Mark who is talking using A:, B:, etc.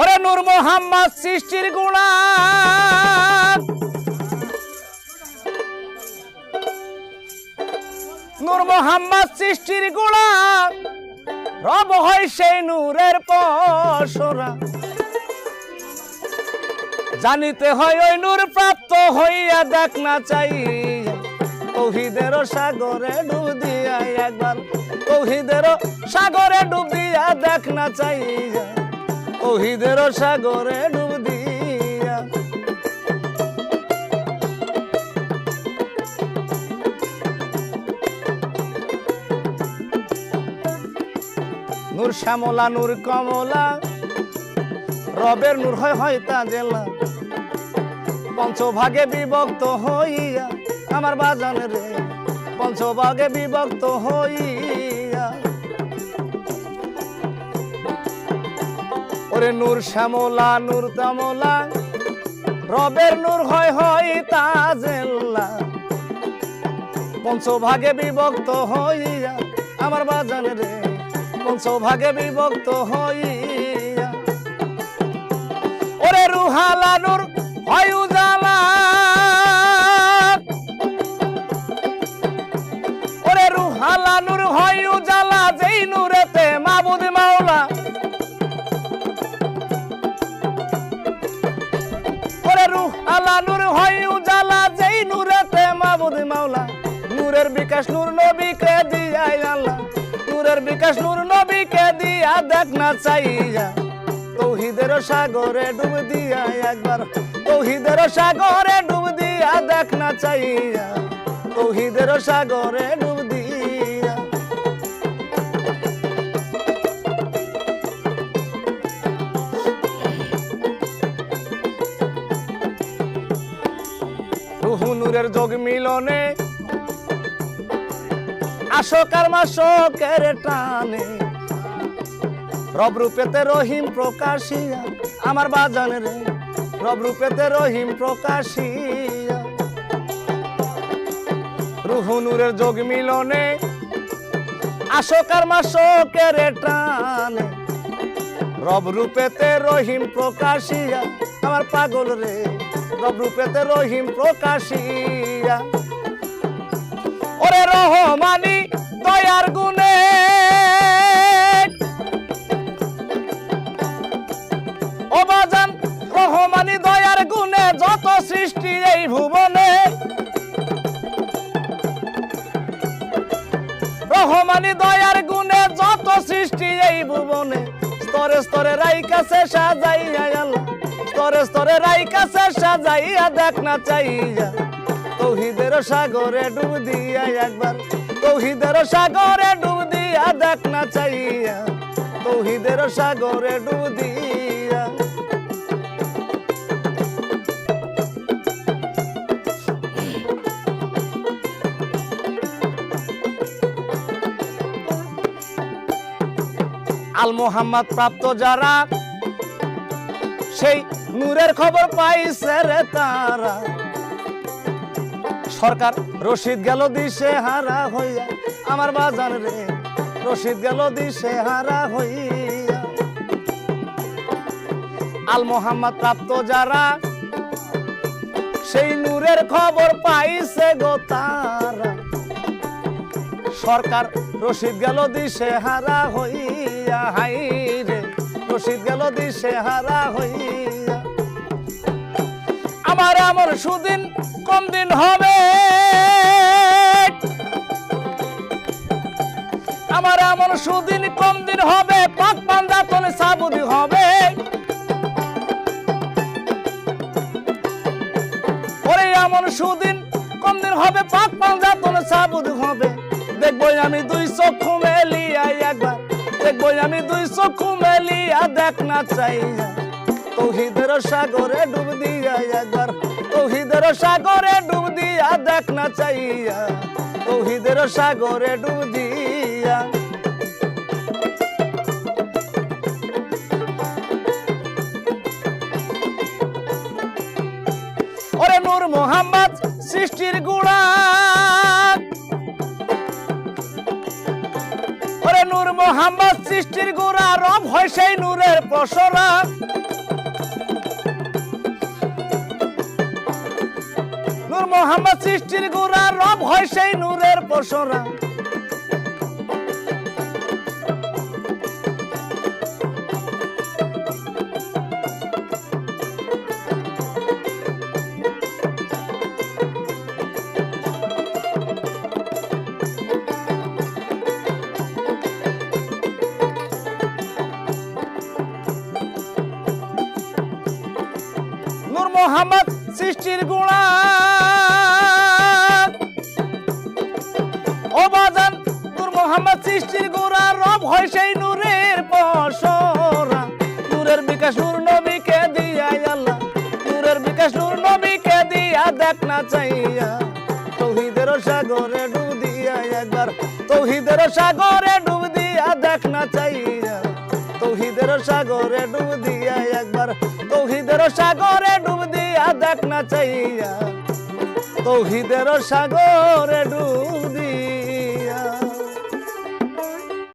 A: ওরে নূর মোহাম্মদ সৃষ্টির গুণা। নূর মোহাম্মদ সৃষ্টির গুণা। রব হয় সেই নূরের পশরা। জানিতে হয় ওই নূর প্রাপ্ত হইয়া দেখ না চাই তৌহিদের সাগরে ডুব দিয়া একবার। তৌহিদের সাগরে ডুব দিয়া দেখ না চাই তৌহিদের সাগরে ডুব দিয়া। নূর শ্যামলা, নূর কমলা, রবের নূর হয় হয় তা জেলা। পঞ্চভাগে বিভক্ত হইয়া, আমার বাজান রে, পঞ্চভাগে বিভক্ত হইয়া। ওরে নূর শ্যামলা, নূর তামলা, রবের নূর হয় হয় তাজেল্লা জেলা পঞ্চভাগে বিভক্ত হইয়া আমার বাজান রে, পঞ্চভাগে বিভক্ত হইয়া। ওরে রুহালা নূর, হয় উজালা নূর হয় উজালা, যেই নূরেতে মাবুদ মাওলা। নূরের বিকাশ নূর নবীকে দিয়া আল্লাহ। নূরের বিকাশ নূর নবীকে দিয়া দেখ না চাইয়া। তৌহিদের সাগরে ডুব দিয়া একবার। তৌহিদের সাগরে ডুব দিয়া দেখ না চাইয়া। তৌহিদের সাগরে ডুব নূরের যোগ মিলনে। আশোকার মাসকের টানে। রব রূপেতে রহিম প্রকাশিয়া, আমার বাজান রে। রব রূপেতে রহিম প্রকাশিয়া। রুহু নূরের যোগ মিলনে আশোকার মাসকের টানে। রব রূপেতে রহিম প্রকাশিয়া, আমার পাগল রে। রব রূপেতে রহিম প্রকাশিয়া। ওরে রহমানি, দয়ার গুণে। ও বাজান, রহমানি, দয়ার গুণে যত সৃষ্টি এই ভুবনে। রহমানি, দয়ার গুণে যত সৃষ্টি এই ভুবনে। স্তরে স্তরে রাই কাছে সাজাইয়া আল্লাহ স্তরে স্তরে রাই কাছে সাজাইয়া দেখ না চাইয়া। তৌহিদের সাগরে ডুব দিয়া একবার। তৌহিদের সাগরে ডুব দিয়া দেখ না চাইয়া। তৌহিদের সাগরে ডুব দিয়া আল মোহাম্মদ প্রাপ্ত যারা, সেই নূরের খবর পাইছে রে তারা। সরকার রশিদ গেল দিশে হারা হইয়া, আমার বাজান রে রশিদ গেল দিশে হারা হইয়া। আল মোহাম্মদ প্রাপ্ত যারা, সেই নূরের খবর পাইছে গো তারা। সরকার, রশিদ গেল দিশে হারা হইয়া, হাই রে, রশিদ গেল দিশে হারা হইয়া। আমার এমন সুদিন কম দিন হবে? আমার আমার সুদিন কম দিন হবে? পাক পান্দা তলে সাবুদি হবে? ওরে এমন সুদিন কম দিন হবে? পাক পান্দা তলে সাবুদি হবে? দেখব আমি দুই চক্ষু মেলিয়া একবার। দেখব আমি দুই চক্ষু মেলিয়া, দেখ না চাইয়া তৌহিদের সাগরে ডুব দিয়া একবার। তৌহিদের সাগরে ডুব দিয়া, দেখ না চাইয়া তৌহিদের সাগরে ডুব দিয়া। ওরে নূর মোহাম্মদ, সৃষ্টির গুণা সৃষ্টির গোড়া রব হয় সেই নূরের প্রসরা। নূর মোহাম্মদ সৃষ্টির গোড়া রব হয় সেই নূরের পসরা মোহাম্মদ সৃষ্টির গুণা। ও বাজান নূর মোহাম্মদ সৃষ্টির গোড়া রব হয় সেই নূরের পসরা নূরের বিকাশ নূর নবীকে দিয়া আল্লাহ, নূরের বিকাশ নূর নবীকে দিয়া দেখ না চাইয়া। তৌহিদের সাগরে ডুব দিয়া একবার, তৌহিদের সাগরে ডুব দিয়া দেখ না চাইয়া। তৌহিদের সাগরে ডুব দিয়া একবার, তৌহিদের সাগরে ডুব দেখ না চাইয়া তৌহিদের সাগরে ডুব